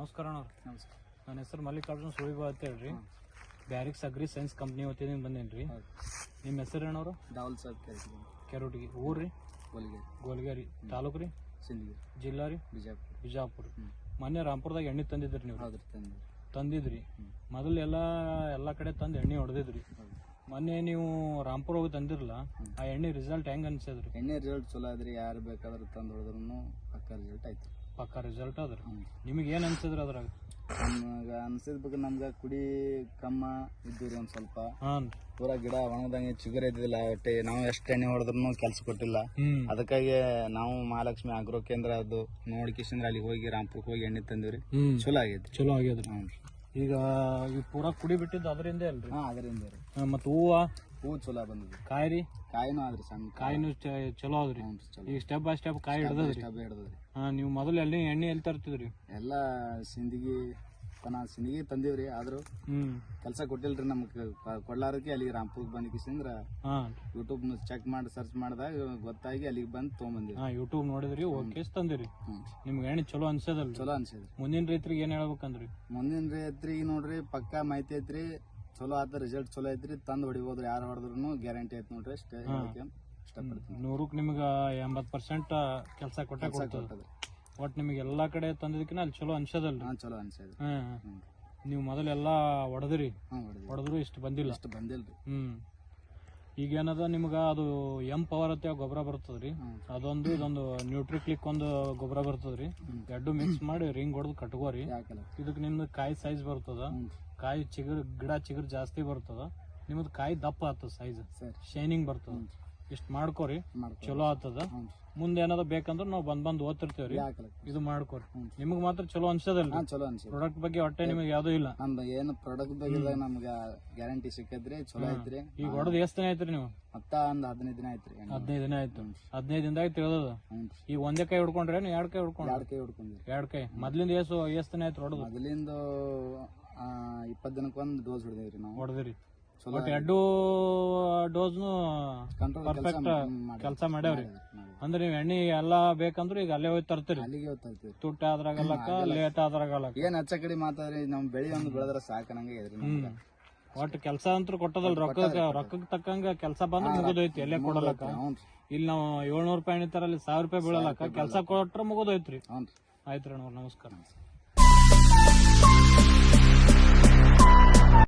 ನಮಸ್ಕಾರ ನಮಸ್ಕಾರ. ನನ್ನ ಹೆಸರು ಮಲ್ಲಿಕಾರ್ಜುನ್ ಸುಳಿಬಾ ಅಂತ ಹೇಳ್ರಿ. ಬ್ಯಾರಿಕ್ಸ್ ಅಗ್ರಿ ಸೈನ್ಸ್ ಕಂಪ್ನಿ ವತಿಯಿಂದ ಬಂದೇನಿ ರೀ ನಿಮ್ಮ ಹೆಸರು ಏನವ್ರು ದಾವಲ್ ಸಾಬ್ ಕೆರೋಟಿಗೆ ಊರು ರೀ ಗೋಲಿಗೇರಿ. ಗೋಲ್ಗೇರಿ. ತಾಲೂಕು ರೀ? ಸಿಂಧಗಿರಿ. ಜಿಲ್ಲಾ ರೀ? ಬಿಜಾಪುರ. ಬಿಜಾಪುರ. ಮೊನ್ನೆ ರಾಮ್ಪುರದಾಗ ಎಣ್ಣೆ ತಂದಿದ್ರಿ ನೀವು ತಂದಿದ್ರಿ. ಹ್ಮ್. ಮೊದಲು ಎಲ್ಲ ಎಲ್ಲ ಕಡೆ ತಂದು ಎಣ್ಣೆ ಹೊಡೆದಿದ್ರಿ. ಮೊನ್ನೆ ನೀವು ರಾಂಪುರ ಹೋಗಿ ತಂದಿರಲ್ಲ ಆ ಎಣ್ಣೆ ರಿಸಲ್ಟ್ ಹೆಂಗ್ ಅನ್ಸಿದ್ರಿ ಎಣ್ಣೆ ರಿಸಲ್ಟ್ ಚಲೋ ಆದ್ರಿ ಯಾರು ಬೇಕಾದ್ರೆ ತಂದು ಹೊಡೆದ್ರು ಪಕ್ಕ ರಿಸಲ್ಟ್ ಆಯ್ತು. ಪಕ್ಕ ರಿಸಲ್ಟ್ ಅದ್ರಿ ನಿಮಗೆ ಏನು ಅನ್ಸಿದ್ರು ಅದ್ರಾಗ? ನಮ್ಗೆ ಅನ್ಸಿದ ಬಗ್ಗೆ ನಮ್ಗ ಕುಡಿ ಕಮ್ಮ ಇದ್ದೀರಿ ಒಂದ್ ಸ್ವಲ್ಪ. ಪೂರ ಗಿಡ ಒಣಗ್ದಂಗೆ ಚಿಗುರು ಇದ್ದಿಲ್ಲ ಒಟ್ಟೆ ನಾವು ಎಷ್ಟು ಎಣ್ಣೆ ಹೊಡೆದ್ರು ಕೆಲಸ ಕೊಟ್ಟಿಲ್ಲ. ಅದಕ್ಕಾಗಿ ನಾವು ಮಹಾಲಕ್ಷ್ಮಿ ಆಗ್ರೋ ಕೇಂದ್ರ ಅದು ನೋಡ್ಕಿಸಿಂದ್ರೆ ಅಲ್ಲಿ ಹೋಗಿ ರಾಮ್ಪುರಕ್ಕೆ ಹೋಗಿ ಎಣ್ಣೆ ತಂದಿವ್ರಿ. ಚಲೋ ಆಗೈತಿ ಚಲೋ ಆಗ್ಯದ್ರಿ. ಈಗ ಈ ಪೂರಾ ಕುಡಿ ಬಿಟ್ಟಿದ್ದು ಅದರಿಂದ ಅಲ್ರಿ? ಹಾಂ ಅದರಿಂದ ರೀ. ಮತ್ತು ಹೂವ? ಹೂ ಚಲೋ ಬಂದಿದೆ ಕಾಯಿ ರೀ? ಕಾಯಿನೂ ಆದ್ರಿ ಸಣ್ಣ ಕಾಯಿನೂ ಚ- ಚಲೋ ಅದ್ರಿ ಹ್ಞೂ ಚಲೋ. ಈಗ ಸ್ಟೆಪ್ ಬೈ ಸ್ಟೆಪ್ ಕಾಯಿ ಹಿಡ್ದದ್ರಿ. ಹಿಡ್ದ್ರಿ ಹಿಡ್ದದ್ರಿ ಹಾ ನೀವು ಮೊದಲು ಎಲ್ಲಿ ಎಣ್ಣೆ ಎಲ್ಲಿ ತರ್ತಿದ್ರಿ? ಎಲ್ಲ ಸಿಂದಗಿ ತನ ಸಿನಿಗೆ ತಂದೀವ್ರಿ ಆದ್ರೂ ಕೆಲಸ ಕೊಟ್ಟಿಲ್ರಿ ನಮ್ಗೆ ಕೊಡ್ಲಾರಕ್ಕೆ ಅಲ್ಲಿಗೆ ರಾಮ್ಪುರ್ಗೆ ಬಂದ್ ಕಿಸಿಂದ್ರ ಯೂಟ್ಯೂಬ್ ಚೆಕ್ ಮಾಡಿ ಸರ್ಚ್ ಮಾಡಿದಾಗ ಗೊತ್ತಾಗಿ ಅಲ್ಲಿಗೆ ಬಂದು ತೊಗೊಂಬಂದಿವಿ. ಯೂಟ್ಯೂಬ್ ನೋಡಿದ್ರಿ ಓಕೆ ತಂದಿರಿ. ನಿಮ್ಗೆ ಎಣ್ಣೆ ಚಲೋ ಅನ್ಸದಲ್ ಚಲೋ ಅನ್ಸದ್ ಮುಂದಿನ ರೈತರಿಗೆ ಏನ್ ಹೇಳ್ಬೇಕಂದ್ರಿ? ಮುಂದಿನ ರೈತರಿಗೆ ನೋಡ್ರಿ ಪಕ್ಕಾ ಮಾಹಿತಿ ಐತ್ರಿ ಚಲೋ ಆತ ರಿಸಲ್ಟ್ ಚಲೋ ಐತ್ರಿ ತಂದು ಹೊಡಿಬೋದ್ರಿ ಯಾರು ಹೊಡೆದ್ರು ಗ್ಯಾರಂಟಿ ಐತಿ ನೋಡ್ರಿ ಅಷ್ಟೇ ನೂರಕ್ಕೆ ನಿಮ್ಗೆ ಎಂಬತ್ತು ಪರ್ಸೆಂಟ್ ಕೆಲಸ ಕೊಟ್ಟೆ ಕೊಟ್ಟದ್ರಿ. ಒಟ್ ನಿಮಗೆ ಎಲ್ಲಾ ಕಡೆ ತಂದಿದ್ಕಿನ ಅಲ್ಲಿ ಚಲೋ ಅನ್ಸದಲ್ರಿ. ಹಾಂ ಚಲೋ ಅನ್ಸಿದ್ರಿ ಹಾ. ನೀವು ಮೊದಲೆಲ್ಲಾ ಹೊಡೆದ್ರಿ ಹೊಡೆದ್ವಿ ಹೊಡೆದ್ರು ಇಷ್ಟು ಬಂದಿಲ್ಲ. ಅಷ್ಟು ಬಂದಿಲ್ರಿ. ಹ್ಮ್. ಈಗ ಏನದ ನಿಮ್ಗ ಅದು ಎಂ ಪವರ್ ಅಂತ ಗೊಬ್ಬರ ಬರ್ತದ್ರಿ? ಅದೊಂದು ಇದೊಂದು ನ್ಯೂಟ್ರಿ ಕ್ಲಿಕ್ ಒಂದು ಗೊಬ್ಬರ ಬರ್ತದ್ರಿ. ಹ್ಮ್. ಎರಡು ಮಿಕ್ಸ್ ಮಾಡಿ ರಿಂಗ್ ಹೊಡೆದು ಕಟ್ಕೋರಿ. ಯಾಕಲ್ಲ? ಇದಕ್ಕೆ ನಿಮ್ದು ಕಾಯಿ ಸೈಜ್ ಬರ್ತದ. ಕಾಯಿ ಚಿಗುರು ಗಿಡ ಚಿಗುರು ಜಾಸ್ತಿ ಬರ್ತದ. ನಿಮ್ದು ಕಾಯಿ ದಪ್ಪ ಆತದ ಸೈಜ್ ಸರಿ. ಶೈನಿಂಗ್ ಬರ್ತದ. ಇಷ್ಟ ಮಾಡ್ಕೋರಿ. ಮಾಡ್ಕೊ ಚಲೋ ಆತದ ಮುಂದೆ ಏನಾದ್ರು ಬೇಕಂದ್ರ ನಾವು ಬಂದ್ ಬಂದ್ ಓದ್ತಿರ್ತೇವ್ರಿ. ಇದು ಮಾಡ್ಕೋರಿ. ನಿಮ್ಗ್ ಮಾತ್ರ ಚಲೋ ಅನ್ಸದಲ್ಲ ಚಲೋ ಅನ್ಸ ಪ್ರಾಡಕ್ಟ್ ಬಗ್ಗೆ ಹೊಟ್ಟೆ ನಿಮಗೆ ಯಾವ್ದು ಇಲ್ಲ. ನಮ್ದು ಏನು ಪ್ರಾಡಕ್ಟ್ ಬಗ್ಗೆ ನಮ್ಗೆ ಗ್ಯಾರಂಟಿ ಸಿಕ್ಕದ್ರಿ ಚಲೋ ಐತ್ರಿ. ಈಗ ಹೊಡೆದ್ ಎಷ್ಟ್ ದಿನ ಐತ್ರಿ ನೀವು? ಮತ್ತ ಒಂದ್ ಹದಿನೈದು ದಿನ ಐತ್ರಿ ಹದಿನೈದು ದಿನ ಆಯ್ತು. ಹದಿನೈದು ದಿನದಾಗ ತಿಳಿದದ. ಈ ಈಗ ಒಂದೇ ಕೈ ಹಿಡ್ಕೊಂಡ್ರೆ ಎರಡ್ ಕೈ ಹುಡ್ಕೊಂಡ್ರಿ ಎರಡು ಕೈ ಹುಡ್ಕೊಂಡ್ರಿ ಎರಡ್ ಕೈ. ಮೊದ್ಲಿಂದ ಎಷ್ಟು ಎಷ್ಟ್ ದಿನ ಆಯ್ತು ಹೊಡೆದು? ಮೊದಲಿಂದ ಇಪ್ಪತ್ ದಿನಕ್ಕೊಂದ್ ಡೋಸ್ ಹೊಡೆದೇವ್ರಿ ನಾವು. ಹೊಡೆದ್ರಿ. ಬಟ್ ಎರಡು ಡೋಸ್ನು ಪರ್ಫೆಕ್ಟ್ ಕೆಲಸ ಮಾಡ್ಯಾವ್ರಿ. ಅಂದ್ರೆ ನೀವು ಎಣ್ಣೆ ಎಲ್ಲಾ ಬೇಕಂದ್ರೆ ಈಗ ಅಲ್ಲೇ ಹೋಗಿ ತರ್ತೀರಿ. ಅಲ್ಲಿಗೆ ತುಟ್ಟ ಆದ್ರಾಗಲ್ಲ ಲೇಟ್ ಆದ್ರಾಗಲ್ಲ ಏನ್ ಹಚ್ಚ ಕಡೆ ಮಾತಾಡ್ರಿ ನಮ್ ಬೆಳಿ ಒಂದು ಬೆಳೆದ್ರ ಸಾಕನಂಗ ನಂಗೆ ಇದ್ರಿ ನಮ್ಗೆ. ಒಟ್ಟು ಕೆಲಸ ಅಂತೂ ಕೊಟ್ಟದಲ್ ರೊಕ್ಕ ರೊಕ್ಕಕ್ಕೆ ತಕ್ಕಂಗ ಕೆಲಸ ಬಂದ್ರೆ ಮುಗಿದೋಯ್ತಿ ಎಲ್ಲೇ ಕೊಡಲಕ್ಕ. ಇಲ್ಲ ಇಲ್ಲಿ ನಾವು ಏಳ್ನೂರು ರೂಪಾಯಿ ಎಣಿತಾರ ಅಲ್ಲಿ ಸಾವಿರ ರೂಪಾಯಿ ಬೀಳಲಕ್ಕ ಕೆಲಸ ಕೊಟ್ರೆ ಮುಗಿದೋಯ್ತ್ರಿ ಆಯ್ತು ಆಯ್ತ್ರಿ ಅಣ್ಣ ನಮಸ್ಕಾರ.